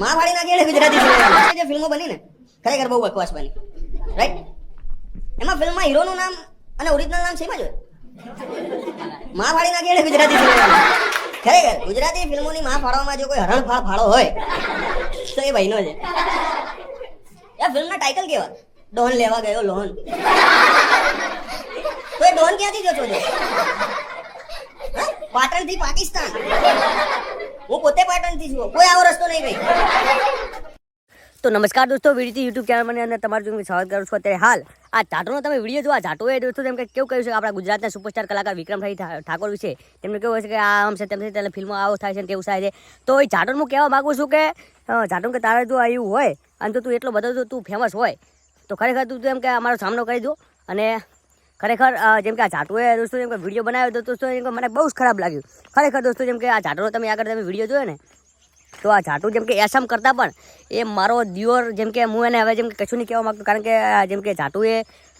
ગુજરાતી ફિલ્મો જે ફિલ્મો બની ને, ખરેખર બહુ બકવાસ બની. રાઈટ એમાં ફિલ્મમાં હીરોનું નામ અને ઓરિજિનલ નામ સેમ જ હોયમાં ફાડી નાખી ગુજરાતી ખરેખર, ગુજરાતી ફિલ્મોની માં ફાડવામાં જો કોઈ હરણફાળ ફાળો હોય, તો એ ભાઈનો છે. એ ફિલ્મના ટાઇટલ કેવા? ડોન લેવા ગયો, લોન. તો એ ડોન ક્યાંથી જોતો છે? પાટણથી પાકિસ્તાન. હું પોતે પાટણથી છું. કોઈ આવો રસ્તો નહીં ભાઈ. તો નમસ્કાર દોસ્તો વિડીથી યુટ્યુબ ચેનલમાં અને તમારું જોઈને સ્વાગત કરું છું અત્યારે હાલ. આ જાટોનો તમે વીડિયો જો આ જાટો એ દોસ્તો તેમ કે કેવું કહ્યું છે આપણા ગુજરાતના સુપરસ્ટાર કલાકાર વિક્રમભાઈ ઠાકોર વિશે. તેમને કેવું હોય છે કે આ આમ છે તેમ છે તેને ફિલ્મો આવો થાય છે તેવું થાય છે. તો એ જાટોન હું કહેવા માગું છું કે જાટોન કે તારે જો આવ્યું હોય, અને જો તું એટલો બધો જો તું ફેમસ હોય, તો ખરેખર તું એમ કે અમારો સામનો કરી દો. અને ખરેખર જેમ કે આ જાટુએ દોસ્તો જેમ કે વીડિયો બનાવ્યો તો દોસ્તો જેમ કે મને બહુ જ ખરાબ લાગ્યું. ખરેખર દોસ્તો જેમ કે આ જાટોનો તમે આગળ તમે વીડિયો જોયો ને, તો આ જાટુ જેમ કે એસમ કરતાં પણ એ મારો દિયોર જેમ કે હું એને હવે જેમ કે કશું નહીં કહેવા માગતો, કારણ કે જેમ કે જાટુએ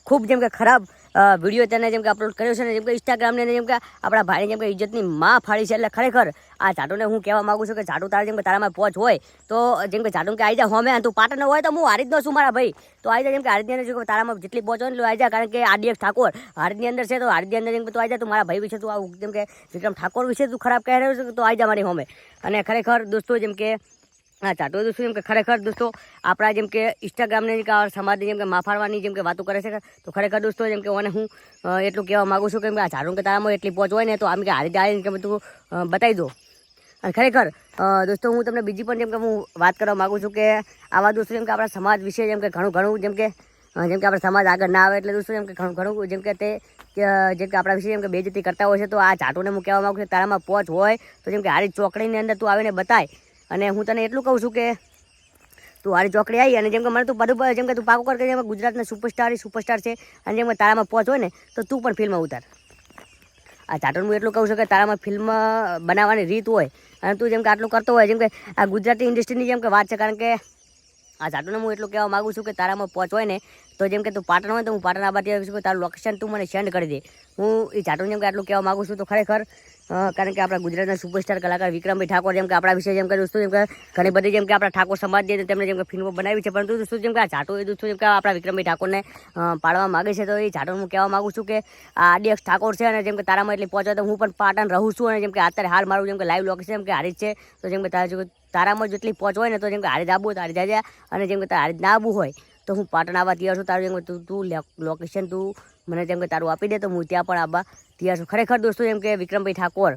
ખૂબ જેમ કે ખરાબ વીડિયો તેને જેમ કે અપલોડ કર્યો છે ને જેમ કે ઇન્સ્ટાગ્રામને જેમ કે આપણા ભાઈને જેમ કે ઇજ્જતની માં ફાડી છે એટલે ખરેખર આ જાટુને હું કહેવા માગું છું કે જાટુ તારે જેમ કે તારામાં પહોંચ હોય તો જેમ કે જાટુ કે આવી જા હોમે તું પાટણ હોય તો હું હારી જ છું મારા ભાઈ તો આવી જા જેમ કે હારીની અંદર તારામાં જેટલી પહોંચ હોય ને આવી જા કારણ કે આડીએફ ઠાકોર હારીદની અંદર છે તો હારીદની અંદર જેમ કે તું આવી જા તું મારા ભાઈ વિશે તું આવું જેમ કે વિક્રમ ઠાકોર વિશે તું ખરાબ કહી રહ્યો છે તો આવી જા મારી હોમે અને ખરેખર દોસ્તો જેમ કે હા ચાટો દોસ્તો જેમ કે ખરેખર દોસ્તો આપણા જેમ કે ઇન્સ્ટાગ્રામની સમાજની જેમ કે માફાડવાની જેમ કે વાતો કરે છે તો ખરેખર દોસ્તો જેમ કે મને હું એટલું કહેવા માગું છું કેમ કે આ ઝાડું કે તારામાં એટલી પહોંચ હોય ને તો આમ કે હારી જાય કે બધું બતાવી દો અને ખરેખર દોસ્તો હું તમને બીજી પણ જેમ કે હું વાત કરવા માગું છું કે આવા દોસ્તો જેમ કે આપણા સમાજ વિશે જેમ કે ઘણું ઘણું જેમ કે જેમ કે આપણા સમાજ આગળ ના આવે એટલે દોસ્તો જેમ કે ઘણું ઘણું જેમ કે તે જેમ કે આપણા વિશે જેમ કે બેજતી કરતા હોય છે તો આ ઝાટોને હું કહેવા માગું છું તારામાં પહોંચ હોય તો જેમ કે હારી ચોકડીની અંદર તું આવીને બતાય અને હું તને એટલું કહું છું કે તું હારી ચોકડી આવી અને જેમ કે મને તું બધું જેમ કે તું પાકું કર કે જેમ ગુજરાતના સુપરસ્ટાર સુપરસ્ટાર છે અને જેમ કે તારામાં પહોંચ હોય ને, તો તું પણ ફિલ્મ ઉતાર. આ ચાટણ હું એટલું કહું છું કે તારામાં ફિલ્મ બનાવવાની રીત હોય અને તું જેમ કે આટલું કરતો હોય, જેમ કે આ ગુજરાતી ઇન્ડસ્ટ્રીની જેમ કે વાત છે, કારણ કે આ ચાટુને હું એટલું કહેવા માગું છું કે તારામાં પહોંચ હોય ને તો જેમ કે તું પાટણ હોય તો હું પાટણ આબાથી આવી શકું તારું લોકેશન તું મને સેન્ડ કરી દે હું એ ચાટુને જેમ કે આટલું કહેવા માગું છું તો ખરેખર કારણ કે આપણા ગુજરાતના સુપરસ્ટાર કલાકાર વિક્રમભાઈ ઠાકોર જેમ કે આપણા વિશે જેમ કે દોસ્તો જેમ કે ઘણી બધી જેમ કે આપણા ઠાકોર સમાજ છે તેમને જેમ કે ફિલ્મો બનાવી છે પરંતુ દોસ્તો જેમ કે આ ચાટો એ દોસ્તો જેમ કે આપણા વિક્રમભાઈ ઠાકોરને પાડવા માગે છે તો એ ચાટો હું કહેવા માગું છું કે આ આડીએક્સ ઠાકોર છે અને જેમ કે તારામાં એટલી પહોંચે તો હું પણ પાટણ રહું છું અને જેમ કે અત્યારે હાલ મારું જેમ કે લાઈવ લોકેશન જેમ કે હારી જ છે તો જેમ કે તારા તારામાં જેટલી પહોંચ હોય ને તો જેમ કે હારી જ આવવું હોય તો હારી જાય અને જેમ કે તારે હારી ના આવવું હોય તો હું પાટણ આવવા તૈયાર છું તારું જેમ તું તું લોકેશન તું મને જેમ કે તારું આપી દે તો હું ત્યાં પણ આવવા તૈયાર છું ખરેખર દોસ્તો જેમ કે વિક્રમભાઈ ઠાકોર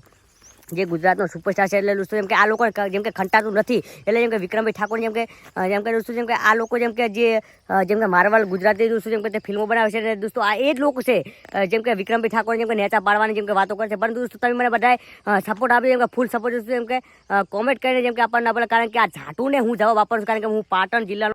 જે ગુજરાતનો સુપરસ્ટાર છે એટલે દોસ્તો જેમ કે આ લોકો જેમ કે ખંટાતું નથી એટલે જેમ કે વિક્રમભાઈ ઠાકોર જેમ કે જેમ કે દોસ્તો જેમ કે આ લોકો જેમ કે જે જેમ કે મારવાલ ગુજરાતી દોસ્તો જેમ કે તે ફિલ્મો બનાવે છે એટલે દોસ્તો આ એ જ લોકો છે જેમ કે વિક્રમભાઈ ઠાકોર જેમ કે નેતા પાડવાની જેમ કે વાતો કરે છે પરંતુ દોસ્તો તમે મને બધાએ સપોર્ટ આપી જેમ કે ફૂલ સપોર્ટ દોસ્તો જેમ કે કોમેન્ટ કરીને જેમ કે આપણને આપણે કારણ કે આ ઝાટુને હું જવાબ આપવાનું છું કારણ કે હું પાટણ જિલ્લાનો